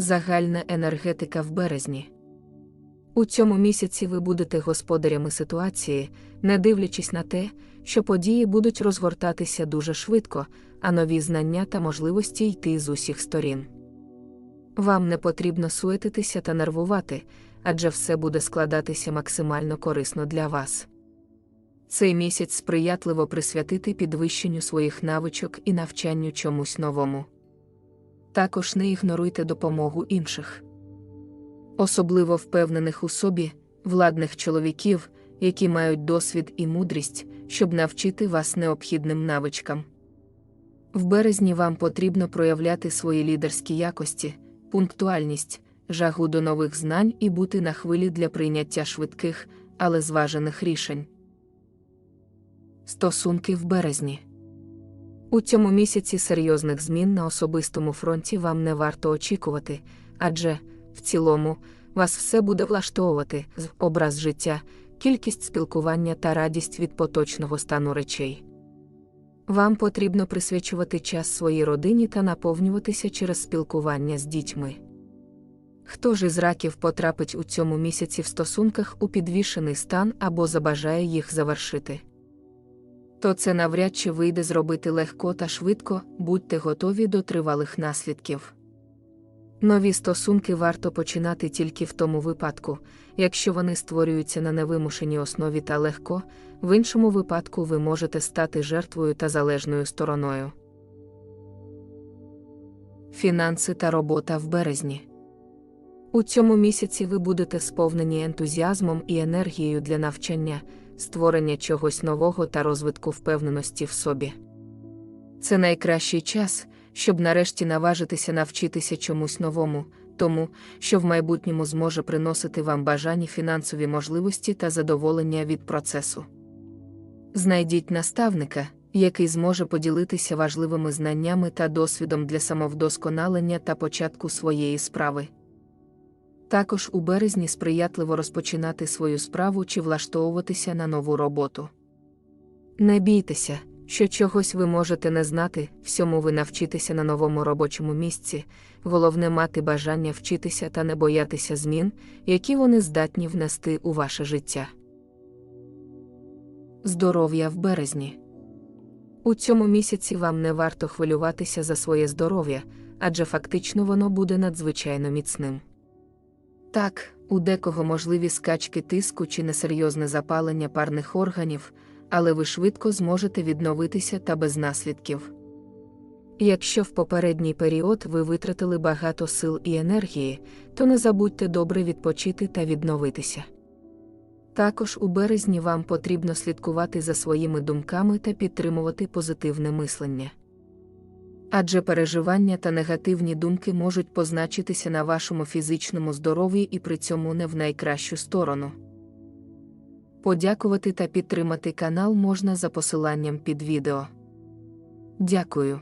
Загальна енергетика в березні. У цьому місяці ви будете господарями ситуації, не дивлячись на те, що події будуть розгортатися дуже швидко, а нові знання та можливості йти з усіх сторін. Вам не потрібно суетитися та нервувати, адже все буде складатися максимально корисно для вас. Цей місяць сприятливо присвятити підвищенню своїх навичок і навчанню чомусь новому. Також не ігноруйте допомогу інших. Особливо впевнених у собі, владних чоловіків, які мають досвід і мудрість, щоб навчити вас необхідним навичкам. В березні вам потрібно проявляти свої лідерські якості, пунктуальність, жагу до нових знань і бути на хвилі для прийняття швидких, але зважених рішень. Стосунки в березні. У цьому місяці серйозних змін на особистому фронті вам не варто очікувати, адже, в цілому, вас все буде влаштовувати з образ життя, кількість спілкування та радість від поточного стану речей. Вам потрібно присвячувати час своїй родині та наповнюватися через спілкування з дітьми. Хто ж із раків потрапить у цьому місяці в стосунках у підвішений стан або забажає їх завершити? То це навряд чи вийде зробити легко та швидко, будьте готові до тривалих наслідків. Нові стосунки варто починати тільки в тому випадку, якщо вони створюються на невимушеній основі та легко, в іншому випадку ви можете стати жертвою та залежною стороною. Фінанси та робота в березні. У цьому місяці ви будете сповнені ентузіазмом і енергією для навчання, створення чогось нового та розвитку впевненості в собі. Це найкращий час, щоб нарешті наважитися навчитися чомусь новому, тому, що в майбутньому зможе приносити вам бажані фінансові можливості та задоволення від процесу. Знайдіть наставника, який зможе поділитися важливими знаннями та досвідом для самовдосконалення та початку своєї справи. Також у березні сприятливо розпочинати свою справу чи влаштовуватися на нову роботу. Не бійтеся, що чогось ви можете не знати, всьому ви навчитеся на новому робочому місці, головне мати бажання вчитися та не боятися змін, які вони здатні внести у ваше життя. Здоров'я в березні. У цьому місяці вам не варто хвилюватися за своє здоров'я, адже фактично воно буде надзвичайно міцним. Так, у декого можливі скачки тиску чи несерйозне запалення парних органів, але ви швидко зможете відновитися та без наслідків. Якщо в попередній період ви витратили багато сил і енергії, то не забудьте добре відпочити та відновитися. Також у березні вам потрібно слідкувати за своїми думками та підтримувати позитивне мислення. Адже переживання та негативні думки можуть позначитися на вашому фізичному здоров'ї і при цьому не в найкращу сторону. Подякувати та підтримати канал можна за посиланням під відео. Дякую.